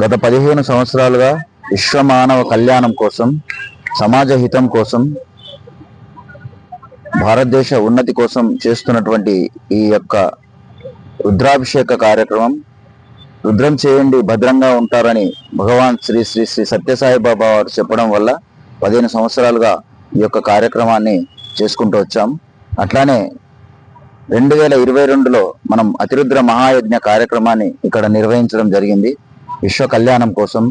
గత పదిహేను సంవత్సరాలుగా విశ్వ మానవ కళ్యాణం కోసం సమాజ హితం కోసం భారతదేశ ఉన్నతి కోసం చేస్తున్నటువంటి ఈ యొక్క రుద్రాభిషేక కార్యక్రమం రుద్రం చేయండి భద్రంగా ఉంటారని భగవాన్ శ్రీ శ్రీ శ్రీ సత్యసాయి బాబా వారు చెప్పడం వల్ల పదిహేను సంవత్సరాలుగా ఈ యొక్క కార్యక్రమాన్ని చేసుకుంటూ వచ్చాం. అట్లానే రెండు వేల ఇరవై రెండులో మనం అతిరుద్ర మహాయజ్ఞ కార్యక్రమాన్ని ఇక్కడ నిర్వహించడం జరిగింది. విశ్వ కళ్యాణం కోసం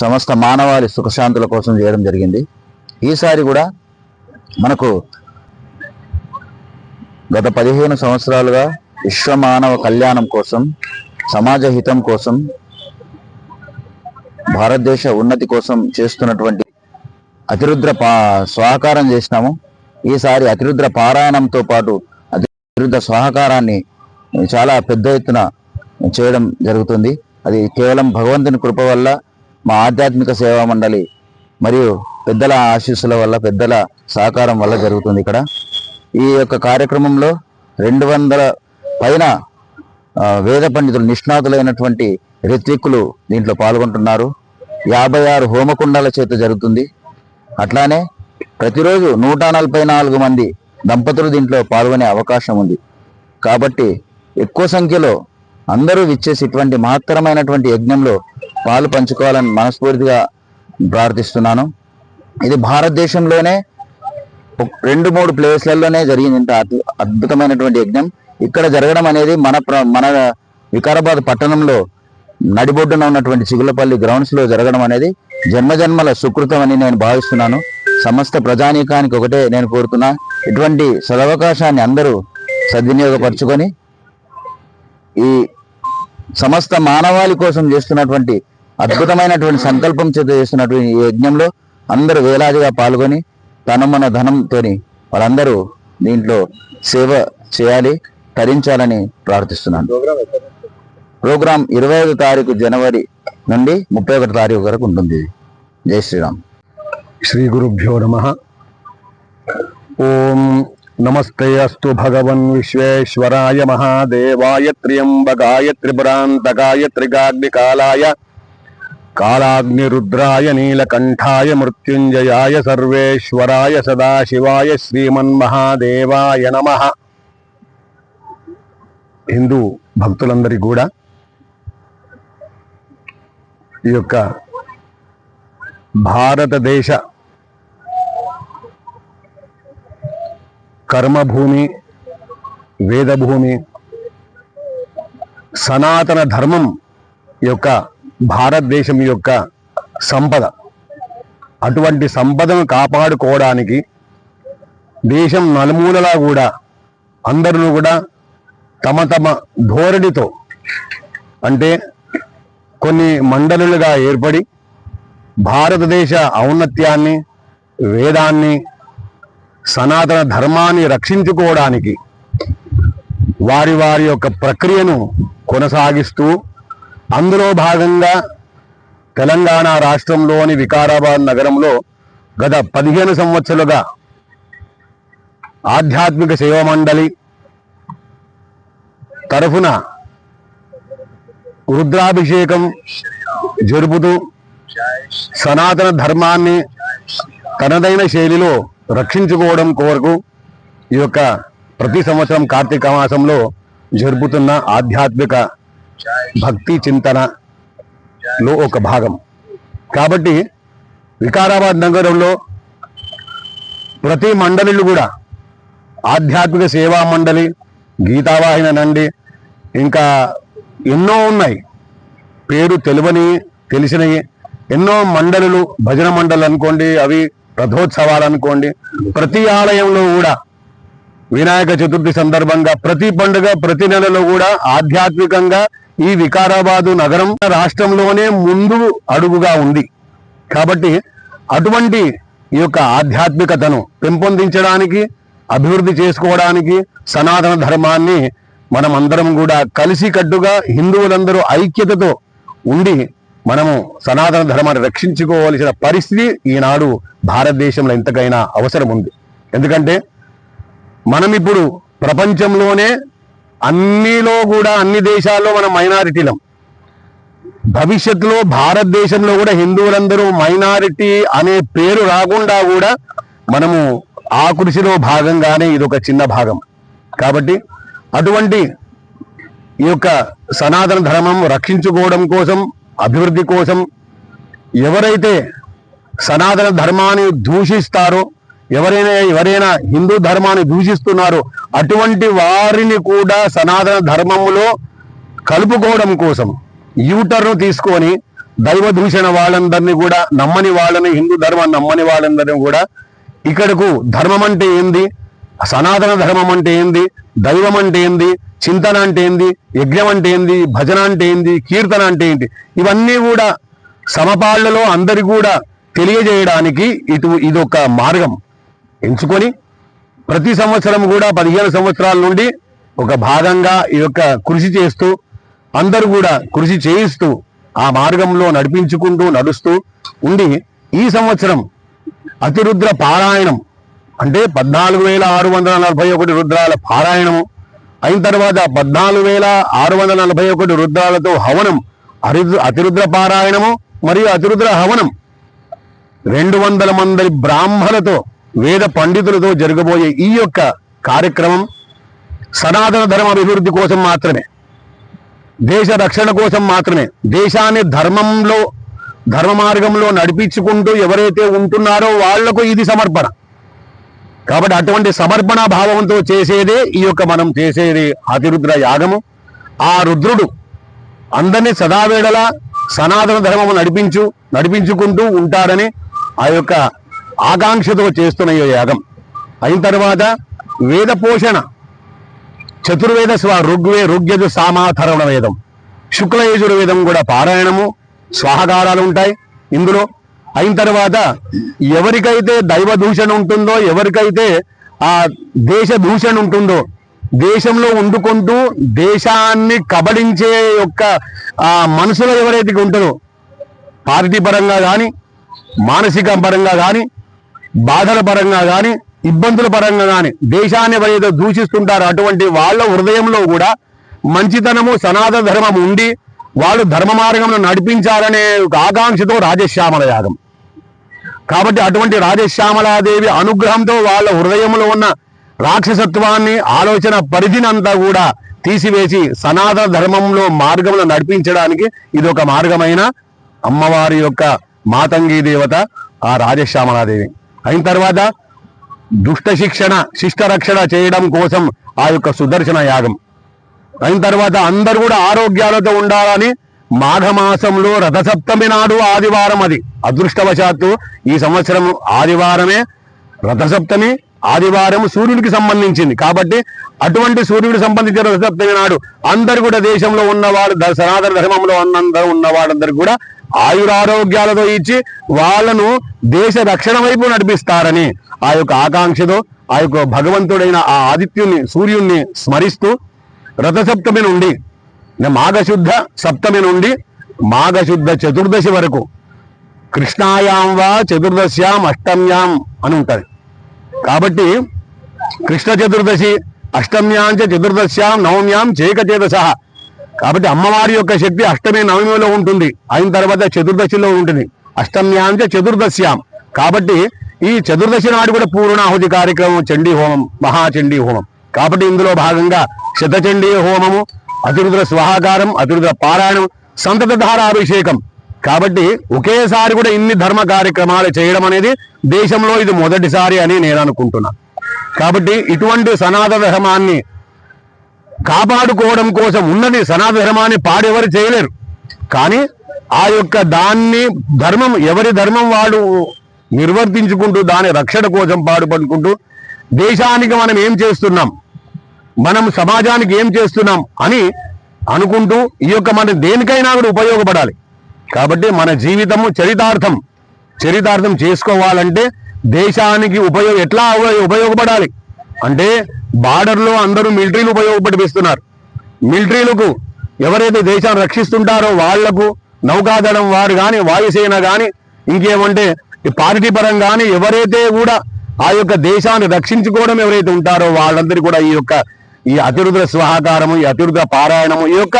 సమస్త మానవాళి సుఖశాంతుల కోసం చేయడం జరిగింది. ఈసారి కూడా మనకు గత పదిహేను సంవత్సరాలుగా విశ్వ మానవ కళ్యాణం కోసం సమాజ హితం కోసం భారతదేశ ఉన్నతి కోసం చేస్తున్నటువంటి అతిరుద్ర పా సహకారం చేసినాము. ఈసారి అతిరుద్ర పారాయణంతో పాటు అతిరుద్ర స్వాహకారాన్ని చాలా పెద్ద ఎత్తున చేయడం జరుగుతుంది. అది కేవలం భగవంతుని కృప వల్ల మా ఆధ్యాత్మిక సేవా మండలి మరియు పెద్దల ఆశీస్సుల వల్ల పెద్దల సహకారం వల్ల జరుగుతుంది ఇక్కడ. ఈ యొక్క కార్యక్రమంలో రెండు వందల పైన వేద పండితులు నిష్ణాతులైనటువంటి ఋత్విక్కులు దీంట్లో పాల్గొంటున్నారు. యాభై ఆరు హోమకుండాల చేత జరుగుతుంది. అట్లానే ప్రతిరోజు నూట నలభై నాలుగు మంది దంపతులు దీంట్లో పాల్గొనే అవకాశం ఉంది. కాబట్టి ఎక్కువ సంఖ్యలో అందరూ విచ్చేసి ఇటువంటి మహత్తరమైనటువంటి యజ్ఞంలో పాలు పంచుకోవాలని మనస్ఫూర్తిగా ప్రార్థిస్తున్నాను. ఇది భారతదేశంలోనే రెండు మూడు ప్లేస్లలోనే జరిగింది. ఇంత అద్భుతమైనటువంటి యజ్ఞం. ఇక్కడ జరగడం అనేది మన ప్ర- మన వికారాబాద్ పట్టణంలో నడిబొడ్డున ఉన్నటువంటి చిగులపల్లి గ్రౌండ్స్లో జరగడం అనేది జన్మజన్మల సుకృతం అని నేను భావిస్తున్నాను. సమస్త ప్రజానీకానికి ఒకటే నేను కోరుతున్నా. ఇటువంటి సదవకాశాన్ని అందరూ సద్వినియోగపరచుకొని ఈ సమస్త మానవాళి కోసం చేస్తున్నటువంటి అద్భుతమైనటువంటి సంకల్పం చేత చేస్తున్నటువంటి ఈ యజ్ఞంలో అందరూ వేలాదిగా పాల్గొని తన మన ధనంతోని వాళ్ళందరూ దీంట్లో సేవ చేయాలి. తరించాలని ప్రార్థిస్తున్నాను. ప్రోగ్రాం ఇరవై ఐదు తారీఖు జనవరి నుండి ముప్పై ఒకటి తారీఖు వరకు ఉంటుంది. జై శ్రీరామ్. శ్రీ గురుభ్యో నమ. ఓం నమస్తే అస్తు భగవన్ విశ్వేశ్వరాయ మహాదేవాయ త్ర్యంబకాయ త్రిపురాంతకాయ త్రిగాగ్నికాలాయ కాళాగ్నిరుద్రాయ నీలకంఠాయ మృత్యుంజయాయ సర్వేశ్వరాయ సదాశివాయ శ్రీమన్మహాదేవాయ నమ. హిందూ భక్తులందరికీ కూడా ఈ యొక్క భారతదేశ కర్మభూమి వేదభూమి సనాతన ధర్మం యొక్క భారతదేశం యొక్క సంపద. అటువంటి సంపదను కాపాడుకోవడానికి దేశం నలుమూలలా కూడా అందరూ కూడా తమ తమ ధోరణితో అంటే కొన్ని మండలులుగా ఏర్పడి భారతదేశ ఔన్నత్యాన్ని వేదాన్ని సనాతన ధర్మాన్ని రక్షించుకోవడానికి వారి వారి యొక్క ప్రక్రియను కొనసాగిస్తూ అందులో భాగంగా తెలంగాణ రాష్ట్రంలోని వికారాబాద్ నగరంలో గత పదిహేను సంవత్సరాలుగా ఆధ్యాత్మిక సేవా మండలి తరఫున రుద్రాభిషేకం జరుపుతూ సనాతన ధర్మాన్ని తనదైన శైలిలో రక్షించుకోవడం కోరకు ఈ యొక్క ప్రతి సంవత్సరం కార్తీక మాసంలో జరుపుతున్న ఆధ్యాత్మిక భక్తి చింతనలో ఒక భాగం. కాబట్టి వికారాబాద్ నగరంలో ప్రతి మండలిలు కూడా ఆధ్యాత్మిక సేవా మండలి గీతావాహిన నండి. ఇంకా ఎన్నో ఉన్నాయి. పేరు తెలివని తెలిసినవి. ఎన్నో మండలులు భజన మండలు అనుకోండి అవి రథోత్సవాలు అనుకోండి. ప్రతి ఆలయంలో కూడా వినాయక చతుర్థి సందర్భంగా ప్రతి పండుగ ప్రతి నెలలో కూడా ఆధ్యాత్మికంగా ఈ వికారాబాదు నగరం రాష్ట్రంలోనే ముందు అడుగుగా ఉంది. కాబట్టి అటువంటి ఈ యొక్క ఆధ్యాత్మికతను పెంపొందించడానికి అభివృద్ధి చేసుకోవడానికి సనాతన ధర్మాన్ని మనం అందరం కూడా కలిసికట్టుగా హిందువులందరూ ఐక్యతతో ఉండి మనము సనాతన ధర్మాన్ని రక్షించుకోవలసిన పరిస్థితి ఈనాడు భారతదేశంలో ఎంతకైనా అవసరం ఉంది. ఎందుకంటే మనం ఇప్పుడు ప్రపంచంలోనే అన్నిలో కూడా అన్ని దేశాల్లో మనం మైనారిటీలం. భవిష్యత్తులో భారతదేశంలో కూడా హిందువులందరూ మైనారిటీ అనే పేరు రాకుండా కూడా మనము ఆ కృషిలో భాగంగానే ఇది ఒక చిన్న భాగం. కాబట్టి అటువంటి ఈ యొక్క సనాతన ధర్మం రక్షించుకోవడం కోసం అభివృద్ధి కోసం ఎవరైతే సనాతన ధర్మాన్ని దూషిస్తారో ఎవరైనా ఎవరైనా హిందూ ధర్మాన్ని దూషిస్తున్నారో అటువంటి వారిని కూడా సనాతన ధర్మంలో కలుపుకోవడం కోసం యూటర్ను తీసుకొని దైవ దూషణ వాళ్ళందరినీ కూడా నమ్మని వాళ్ళని హిందూ ధర్మాన్ని నమ్మని వాళ్ళందరినీ కూడా ఇక్కడకు ధర్మం అంటే ఏంది? సనాతన ధర్మం అంటే ఏంది? దైవం అంటే ఏంది? చింతన అంటే ఏంది? యజ్ఞం అంటే ఏంది? భజన అంటే ఏంది? కీర్తన అంటే ఏంటి? ఇవన్నీ కూడా సమపాళ్ళలో అందరి కూడా తెలియజేయడానికి ఇటు ఇదొక మార్గం. ఎంచుకొని ప్రతి సంవత్సరం కూడా పదిహేను సంవత్సరాల నుండి ఒక భాగంగా ఈ యొక్క కృషి చేస్తూ అందరూ కూడా కృషి చేయిస్తూ ఆ మార్గంలో నడిపించుకుంటూ నడుస్తూ ఉండి ఈ సంవత్సరం అతిరుద్ర పారాయణం. అంటే పద్నాలుగు వేల ఆరు వందల నలభై ఒకటి రుద్రాల పారాయణము. అయిన తర్వాత పద్నాలుగు వేల ఆరు వందల నలభై ఒకటి రుద్రాలతో హవనం. అరిద్ర అతిరుద్ర పారాయణము మరియు అతిరుద్ర హవనం. రెండు వందల మంది బ్రాహ్మణులతో వేద పండితులతో జరగబోయే ఈ యొక్క కార్యక్రమం సనాతన ధర్మ అభివృద్ధి కోసం మాత్రమే. దేశ రక్షణ కోసం మాత్రమే. దేశాన్ని ధర్మంలో ధర్మ మార్గంలో నడిపించుకుంటూ ఎవరైతే ఉంటున్నారో వాళ్ళకు ఇది సమర్పణ. కాబట్టి అటువంటి సమర్పణ భావంతో చేసేదే ఈ యొక్క మనం చేసేది అతిరుద్ర యాగము. ఆ రుద్రుడు అందరినీ సదావేళల సనాతన ధర్మము నడిపించు నడిపించుకుంటూ ఉంటారని ఆ యొక్క ఆకాంక్షతో చేస్తున్న ఈ యాగం. అయిన తర్వాత వేద పోషణ చతుర్వేద స్వ ఋగ్వే ఋగ్యజు సామాధరణ వేదం. శుక్లయజుర్వేదం కూడా పారాయణము. స్వాహకారాలు ఉంటాయి. ఇందులో అయిన తర్వాత ఎవరికైతే దైవ దూషణ ఉంటుందో ఎవరికైతే ఆ దేశ దూషణ ఉంటుందో దేశంలో వండుకుంటూ దేశాన్ని కబడించే యొక్క ఆ మనసులో ఎవరైతే ఉంటుందో పార్టీ పరంగా కానీ మానసిక పరంగా కానీ బాధల పరంగా కానీ ఇబ్బందుల పరంగా కానీ దేశాన్ని ఎవరైతే దూషిస్తుంటారో అటువంటి వాళ్ళ హృదయంలో కూడా మంచితనము సనాతన ధర్మం ఉండి వాళ్ళు ధర్మ మార్గంలో నడిపించాలనే ఒక ఆకాంక్షతో రాజశ్యామల యాగం. కాబట్టి అటువంటి రాజశ్యామలాదేవి అనుగ్రహంతో వాళ్ళ హృదయంలో ఉన్న రాక్షసత్వాన్ని ఆలోచన పరిధిని అంతా కూడా తీసివేసి సనాతన ధర్మంలో మార్గంలో నడిపించడానికి ఇది ఒక మార్గమైన అమ్మవారి యొక్క మాతంగి దేవత ఆ రాజశ్యామలాదేవి. అయిన తర్వాత దుష్ట శిక్షణ శిష్ట రక్షణ చేయడం కోసం ఆ యొక్క సుదర్శన యాగం. అయిన తర్వాత అందరు కూడా ఆరోగ్యాలతో ఉండాలని మాఘమాసంలో రథసప్తమి నాడు ఆదివారం అది. అదృష్టవశాత్తు ఈ సంవత్సరం ఆదివారమే రథసప్తమి ఆదివారం సూర్యుడికి సంబంధించింది. కాబట్టి అటువంటి సూర్యుడికి సంబంధించిన రథసప్తమి నాడు అందరు కూడా దేశంలో ఉన్నవాడు ద- సనాతన ధర్మంలో ఉన్నందరూ ఉన్న కూడా ఆయురారోగ్యాలతో ఇచ్చి వాళ్ళను దేశ రక్షణ వైపు నడిపిస్తారని ఆ యొక్క ఆకాంక్షతో ఆ యొక్క భగవంతుడైన ఆ ఆదిత్యుని సూర్యుణ్ణి స్మరిస్తూ రథసప్తమి నుండి మాఘశుద్ధ సప్తమి నుండి మాఘశుద్ధ చతుర్దశి వరకు కృష్ణాయాం వా చతుర్దశ్యాం అష్టమ్యాం అని ఉంటుంది. కాబట్టి కృష్ణ చతుర్దశి అష్టమ్యాంచ చతుర్దశ్యాం నవమ్యాం చేకచేతస కాబట్టి అమ్మవారి యొక్క శక్తి అష్టమి నవమిలో ఉంటుంది. అయిన తర్వాత చతుర్దశిలో ఉంటుంది. అష్టమ్యాంచ చతుర్దశ్యాం. కాబట్టి ఈ చతుర్దశి నాడు కూడా పూర్ణాహుతి కార్యక్రమం చండీ హోమం మహాచండీ హోమం కాబట్టి ఇందులో భాగంగా శతచండీ హోమము అతిరుద్ర స్వాహాకారం అతిరుద్ర పారాయణం సంతత అభిషేకం కాబట్టి ఒకేసారి కూడా ఇన్ని ధర్మ కార్యక్రమాలు చేయడం అనేది దేశంలో ఇది మొదటిసారి అని నేను అనుకుంటున్నా. కాబట్టి ఇటువంటి సనాతన ధర్మాన్ని కాపాడుకోవడం కోసం ఉన్నది సనాతన ధర్మాన్ని పాడెవరు చేయలేరు. కానీ ఆ యొక్క దాన్ని ధర్మం ఎవరి ధర్మం వాడు నిర్వర్తించుకుంటూ దాని రక్షణ కోసం పాడుపడుకుంటూ దేశానికి మనం ఏం చేస్తున్నాం? మనం సమాజానికి ఏం చేస్తున్నాం అని అనుకుంటూ ఈ యొక్క మన దేనికైనా కూడా ఉపయోగపడాలి. కాబట్టి మన జీవితము చరితార్థం. చరితార్థం చేసుకోవాలంటే దేశానికి ఉపయోగ ఎట్లా ఉపయోగపడాలి? అంటే బార్డర్లో అందరూ మిలిటరీలు ఉపయోగపడిపిస్తున్నారు. మిలిటరీలకు ఎవరైతే దేశాన్ని రక్షిస్తుంటారో వాళ్ళకు నౌకాదళం వారు కానీ వాయుసేన కానీ ఇంకేమంటే ఈ పార్టీ పరం కానీ ఎవరైతే కూడా ఆ యొక్క దేశాన్ని రక్షించుకోవడం ఎవరైతే ఉంటారో వాళ్ళందరికీ కూడా ఈ యొక్క ఈ అతిరుద్ర స్వాహకారము ఈ అతిరుద్ర పారాయణము ఈ యొక్క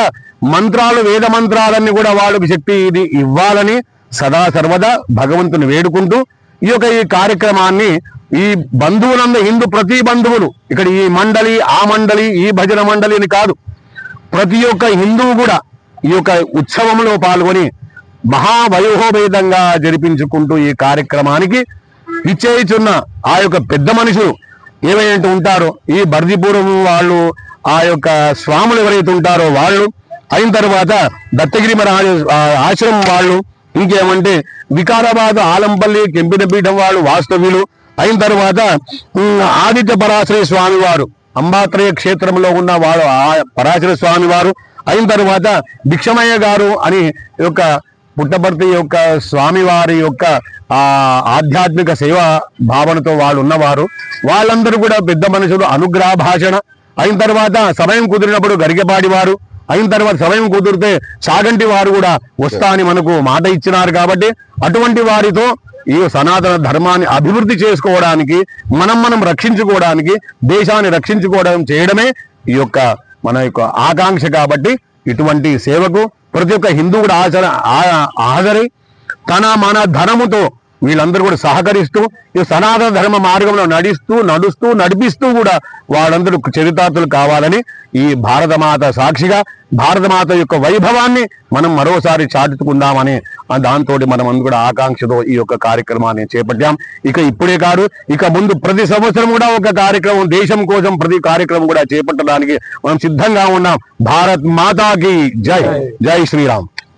మంత్రాలు వేద మంత్రాలన్నీ కూడా వాళ్ళకి శక్తి ఇది ఇవ్వాలని సదా సర్వదా భగవంతుని వేడుకుంటూ ఈ యొక్క ఈ కార్యక్రమాన్ని ఈ బంధువులంద హిందూ ప్రతి బంధువులు ఇక్కడ ఈ మండలి ఆ మండలి ఈ భజన మండలి అని కాదు ప్రతి ఒక్క హిందువు కూడా ఈ యొక్క ఉత్సవంలో పాల్గొని మహావయోహోభేదంగా జరిపించుకుంటూ ఈ కార్యక్రమానికి ఇచ్చేయుచున్న ఆ యొక్క పెద్ద మనుషులు ఏవైతే ఉంటారో. ఈ బర్దిపురం వాళ్ళు ఆ యొక్క స్వాములు ఎవరైతే ఉంటారో వాళ్ళు అయిన తర్వాత దత్తగిరి మహారాజ ఆశ్రమం వాళ్ళు ఇంకేమంటే వికారాబాద్ ఆలంపల్లి కెంపినపీఠం వాళ్ళు వాస్తవ్యులు అయిన తర్వాత ఆదిత్య పరాశ్రయ స్వామి వారు అంబాత్రయ క్షేత్రంలో ఉన్న వాడు ఆ పరాశర స్వామి వారు అయిన తర్వాత భిక్షమయ్య గారు అని యొక్క పుట్టపర్తి యొక్క స్వామివారి యొక్క ఆ ఆధ్యాత్మిక సేవా భావనతో వాళ్ళు ఉన్నవారు. వాళ్ళందరూ కూడా పెద్ద మనుషులు అనుగ్రహ భాషణ అయిన తర్వాత సమయం కుదిరినప్పుడు గరిగపాడి వారు అయిన తర్వాత సమయం కుదిరితే సాగంటి వారు కూడా వస్తా అని మనకు మాట ఇచ్చినారు కాబట్టి అటువంటి వారితో ఈ సనాతన ధర్మాన్ని అభివృద్ధి చేసుకోవడానికి మనం మనం రక్షించుకోవడానికి దేశాన్ని రక్షించుకోవడం చేయడమే ఈ యొక్క మన యొక్క ఆకాంక్ష కాబట్టి ఇటువంటి సేవకు ప్రతి ఒక్క హిందూ కూడా ఆచర ఆ- హాజరై తన మన ధనముతో వీళ్ళందరూ కూడా సహకరిస్తూ ఈ సనాతన ధర్మ మార్గంలో నడుస్తూ నడుస్తూ నడిపిస్తూ కూడా వాళ్ళందరూ చరితార్థులు కావాలని ఈ భారతమాత సాక్షిగా భారతమాత యొక్క వైభవాన్ని మనం మరోసారి చాటుకుందామని దాంతో మనం అందరూ కూడా ఆకాంక్షతో ఈ యొక్క కార్యక్రమాన్ని చేపట్టాం. ఇక ఇప్పుడే కాదు ఇక ముందు ప్రతి సంవత్సరం కూడా ఒక కార్యక్రమం దేశం కోసం ప్రతి కార్యక్రమం కూడా చేపట్టడానికి మనం సిద్ధంగా ఉన్నాం. భారత్ మాతాకి జై. జై శ్రీరామ్.